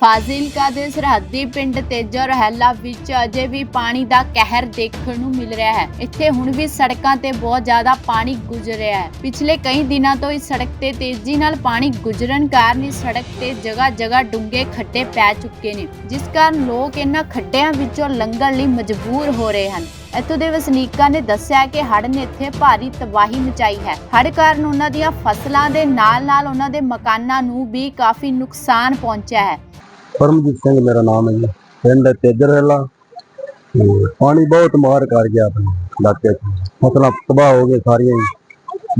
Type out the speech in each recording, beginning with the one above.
ਫਾਜ਼ਿਲਕਾ ਦੇ ਸਰਹੱਦੀ ਪਿੰਡ ਤੇਜਾ ਰਹਿਲਾ ਵਿੱਚ ਅਜੇ ਵੀ ਪਾਣੀ ਦਾ ਕਹਿਰ ਦੇਖਣ ਨੂੰ ਮਿਲ ਰਿਹਾ ਹੈ। ਇੱਥੇ ਹੁਣ ਵੀ ਸੜਕਾਂ ਤੇ ਬਹੁਤ ਜ਼ਿਆਦਾ ਪਾਣੀ ਗੁਜ਼ਰ ਰਿਹਾ ਹੈ। ਪਿਛਲੇ ਕਈ ਦਿਨਾਂ ਤੋਂ ਇਸ ਸੜਕ ਤੇ ਤੇਜ਼ੀ ਨਾਲ ਪਾਣੀ ਗੁਜ਼ਰਨ ਕਾਰਨ ਇਸ ਸੜਕ ਤੇ ਜਗ੍ਹਾ ਜਗ੍ਹਾ ਡੂੰਘੇ ਖੱਡੇ ਪੈ ਚੁੱਕੇ ਨੇ, ਜਿਸ ਕਾਰਨ ਲੋਕ ਇਹਨਾਂ ਖੱਡਿਆਂ ਵਿੱਚੋਂ ਲੰਘਣ ਲਈ ਮਜਬੂਰ ਹੋ ਰਹੇ ਹਨ। ਇੱਥੋਂ ਦੇ ਵਸਨੀਕਾਂ ਨੇ ਦੱਸਿਆ ਕਿ ਹੜ੍ਹ ਨੇ ਇੱਥੇ ਭਾਰੀ ਤਬਾਹੀ ਮਚਾਈ ਹੈ। ਹੜ੍ਹ ਕਾਰਨ ਉਹਨਾਂ ਦੀਆਂ ਫਸਲਾਂ ਦੇ ਨਾਲ-ਨਾਲ ਉਹਨਾਂ ਦੇ ਮਕਾਨਾਂ ਨੂੰ ਵੀ ਕਾਫੀ ਨੁਕਸਾਨ ਪਹੁੰਚਿਆ ਹੈ। ਪਰਮਜੀਤ ਸਿੰਘ ਮੇਰਾ ਨਾਮ ਹੈ ਜੀ। ਪਿੰਡ ਤੇਜਰੇਲਾ ਤੇ ਪਾਣੀ ਬਹੁਤ ਮਾਰ ਕਰ ਗਿਆ ਆਪਣੇ ਇਲਾਕੇ 'ਚ। ਫਸਲਾਂ ਤਬਾਹ ਹੋ ਗਏ ਸਾਰੀਆਂ ਹੀ।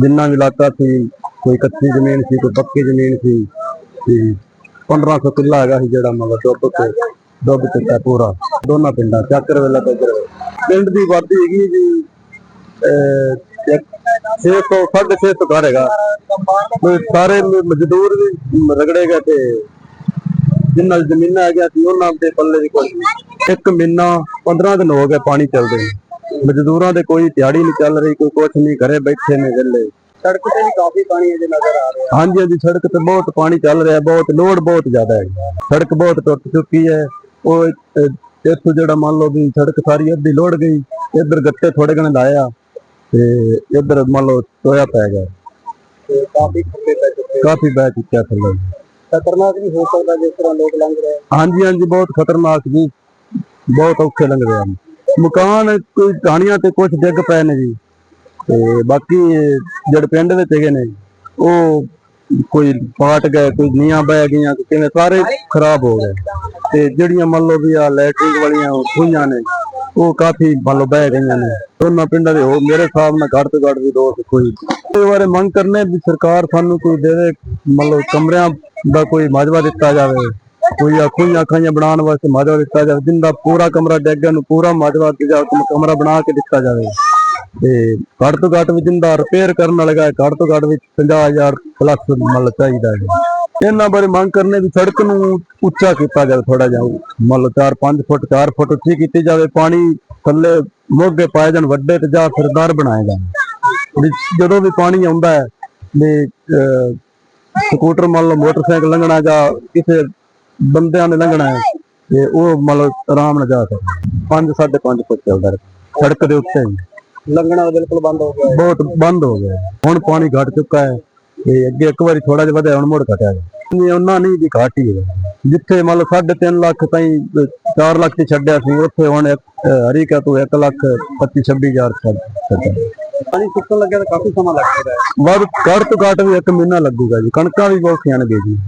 ਜਿੰਨਾ ਵੀ ਇਲਾਕਾ ਸੀ ਕੋਈ ਕੱਚੀ ਜ਼ਮੀਨ ਸੀ ਕੋਈ ਪੱਕੀ ਜ਼ਮੀਨ ਸੀ ਤੇ 1500 ਕਿੱਲਾ ਹੈਗਾ ਸੀ ਜਿਹੜਾ ਮਤਲਬ ਡੁੱਬ ਕੇ ਡੁੱਬ ਚੁੱਕਾ ਪੂਰਾ। ਦੋਨਾਂ ਪਿੰਡਾਂ ਚੱਕਰ ਵੇਲਾ ਤੇਜਰ ਪਿੰਡ ਦੀ ਆਬਾਦੀ ਹੈਗੀ ਜੀ ਅਹ, ਇੱਕ 600 650 ਘਰ ਹੈਗਾ। ਸਾਰੇ ਮਜ਼ਦੂਰ ਵੀ ਰਗੜੇ ਗਏ ਤੇ ਜਿੰਨਾਂ ਜ਼ਮੀਨਾਂ ਹੈਗੀਆਂ ਸੀ ਉਹਨਾਂ ਦੇ ਪੱਲੇ ਦੀ ਕੋਈ। ਇੱਕ ਮਹੀਨਾ 15 ਦਿਨ ਹੋ ਗਏ ਪਾਣੀ ਚੱਲਦੇ ਨੂੰ। ਮਜ਼ਦੂਰਾਂ ਦੇ ਕੋਈ ਦਿਹਾੜੀ ਨਹੀਂ ਚੱਲ ਰਹੀ ਕੋਈ ਕੁਛ ਨਹੀਂ ਘਰੇ ਬੈਠੇ ਨੇ ਵਿਹਲੇ। ਸੜਕ ਤੇ ਵੀ ਕਾਫੀ ਪਾਣੀ ਅਜੇ ਨਜ਼ਰ ਆ ਰਿਹਾ। ਹਾਂਜੀ ਹਾਂਜੀ ਸੜਕ ਤੇ ਬਹੁਤ ਪਾਣੀ ਚੱਲ ਰਿਹਾ ਬਹੁਤ ਲੋਡ ਬਹੁਤ ਜ਼ਿਆਦਾ ਹੈ। ਸੜਕ ਬਹੁਤ ਟੁੱਟ ਚੁੱਕੀ ਹੈ। ਉਹ ਅਹ, ਇੱਥੋਂ ਜਿਹੜਾ ਮੰਨ ਲਓ ਵੀ ਸੜਕ ਸਾਰੀ ਅੱਧੀ ਲੋੜ ਗਈ ਇੱਧਰ ਗੱਟੇ ਥੋੜੇ ਗਣੇ ਲਾਇਆ ਤੇ ਇੱਧਰ ਮੰਨ ਲਓ ਟੋਇਆ ਪੈ ਗਿਆ। ਕਾਫੀ ਕਾਫੀ ਬਹਿ ਚੁੱਕਿਆ ਥੱਲੇ। ਖਤਰਨਾਕ ਵੀ ਹੋ ਸਕਦਾ ਜਿਸ ਤਰ੍ਹਾਂ ਲੋਕ ਲੰਘ ਰਹੇ ਹਾਂਜੀ ਹਾਂਜੀ, ਬਹੁਤ ਖਤਰਨਾਕ ਜੀ। ਬਹੁਤ ਔਖੇ ਲੰਘ ਰਹੇ ਹਨ ਮਕਾਨ ਕੋਈ ਕਹਾਣੀਆਂ ਤੇ ਕੁਝ ਡਿੱਗ ਪਏ ਨੇ ਜੀ। ਤੇ ਬਾਕੀ ਜਿਹੜੇ ਪਿੰਡ ਵਿੱਚ ਹੈਗੇ ਨੇ, ਉਹ ਕੋਈ ਪਾਟ ਗਏ, ਕੋਈ ਨੀਆਂ ਬਹਿ ਗਈਆਂ, ਕੋਈ ਕਿਵੇਂ, ਸਾਰੇ ਖਰਾਬ ਹੋ ਗਏ। ਤੇ ਜਿਹੜੀਆਂ ਮੰਨ ਲਓ ਵੀ ਆ ਲੈਟਰਿੰਗ ਵਾਲੀਆਂ ਉਹ ਖੂਹਾਂ ਨੇ, ਉਹ ਕਾਫੀ ਮੰਨ ਲਓ ਬਹਿ ਗਈਆਂ ਨੇ। ਦੋਨਾਂ ਪਿੰਡਾਂ ਦੇ ਹੋ, ਮੇਰੇ ਹਿਸਾਬ ਨਾਲ ਘੱਟ ਤੋਂ ਘੱਟ ਵੀ ਦੋ ਤੇ ਕੋਈ। ਇਸ ਬਾਰੇ ਮੰਗ ਕਰਨੇ ਵੀ ਸਰਕਾਰ ਸਾਨੂੰ ਕੋਈ ਦੇਵੇ, ਮੰਨ ਲਓ ਕਮਰਿਆਂ ਦਾ ਕੋਈ ਮਾਜਵਾ ਦਿੱਤਾ ਜਾਵੇ ਕੋਈ ਅੱਖਾਂ ਖਾਈਆਂ ਬਣਾਉਣ ਵਾਸਤੇ ਮਾਜਵਾ ਦਿੱਤਾ ਜਾਵੇ ਜਿੰਦਾ ਪੂਰਾ ਕਮਰਾ ਡੈਗਾਂ ਨੂੰ ਪੂਰਾ ਮਾਜਵਾ ਕੇ ਕਮਰਾ ਬਣਾ ਕੇ ਦਿੱਤਾ ਜਾਵੇ। ਤੇ ਘੱਟ ਤੋਂ ਘੱਟ ਵੀ ਜਿੰਦਾ ਰਿਪੇਅਰ ਕਰਨ ਵਾਲਾ ਹੈ ਘੱਟ ਤੋਂ ਘੱਟ ਵੀ 50000 ਪਲੱਸ ਮਤਲਬ ਚਾਹੀਦਾ ਹੈ। ਇਹਨਾਂ ਬਾਰੇ ਮੰਗ ਕਰਨੇ ਵੀ ਸੜਕ ਨੂੰ ਉੱਚਾ ਕੀਤਾ ਜਾਵੇ ਥੋੜਾ ਜਿਹਾ ਮਤਲਬ 4-5 ਫੁੱਟ 4 ਫੁੱਟ ਉੱਚੀ ਕੀਤੀ ਜਾਵੇ ਪਾਣੀ ਥੱਲੇ ਮੋਗੇ ਪਾਏ ਜਾਣ ਵੱਡੇ ਤੇ ਜਾਂ ਫਿਰਦਾਰ ਬਣਾਏ ਜਾਣ। ਜਦੋਂ ਵੀ ਪਾਣੀ ਆਉਂਦਾ ਹੈ ਵੀ ਅਹ, ਸਕੂਟਰ ਮੰਨ ਲਓ ਮੋਟਰਸਾਈਕਲ ਲੰਘਣਾ ਜਾਂ ਕਿਸੇ ਬੰਦਿਆਂ ਨੇ ਲੰਘਣਾ ਹੈ ਤੇ ਉਹ ਮਤਲਬ ਆਰਾਮ ਨਾਲ ਜਾ ਸਕਦਾ। 5 5.5 ਫੁੱਟ ਚੱਲਦਾ ਸੜਕ ਦੇ ਉੱਤੇ ਹੀ। ਲੰਘਣਾ ਬਿਲਕੁਲ ਬੰਦ ਹੋ ਗਿਆ ਬਹੁਤ ਬੰਦ ਹੋ ਗਿਆ। ਹੁਣ ਪਾਣੀ ਘਟ ਚੁੱਕਾ ਹੈ ਤੇ ਅੱਗੇ ਇੱਕ ਵਾਰੀ ਥੋੜਾ ਜਿਹਾ ਵਧਿਆ ਹੁਣ ਮੁੜ ਘਟਿਆ ਨਹੀਂ ਉਹਨਾਂ ਨਹੀਂ ਵੀ ਘਾਟ ਹੀ ਜਿੱਥੇ ਮੰਨ ਲਓ 3.5 ਲੱਖ ਤਾਈਂ 4 ਲੱਖ ਤੇ ਛੱਡਿਆ ਸੀ ਉੱਥੇ ਹੁਣ ਹਰੀਕਾ ਤੋਂ 1 ਲੱਖ 25 26000 ਛੱਡਿਆ। ਪਾਣੀ ਸੁੱਕਣ ਲੱਗਿਆ ਤਾਂ ਕਾਫੀ ਸਮਾਂ ਲੱਗ ਸਕਦਾ ਹੈ। ਵੱਧ ਘੱਟ ਤੋਂ ਘੱਟ ਵੀ 1 ਮਹੀਨਾ ਲੱਗੂਗਾ ਜੀ। ਕਣਕਾਂ ਵੀ ਬਹੁਤ ਸਿਆਣਗੇ ਜੀ।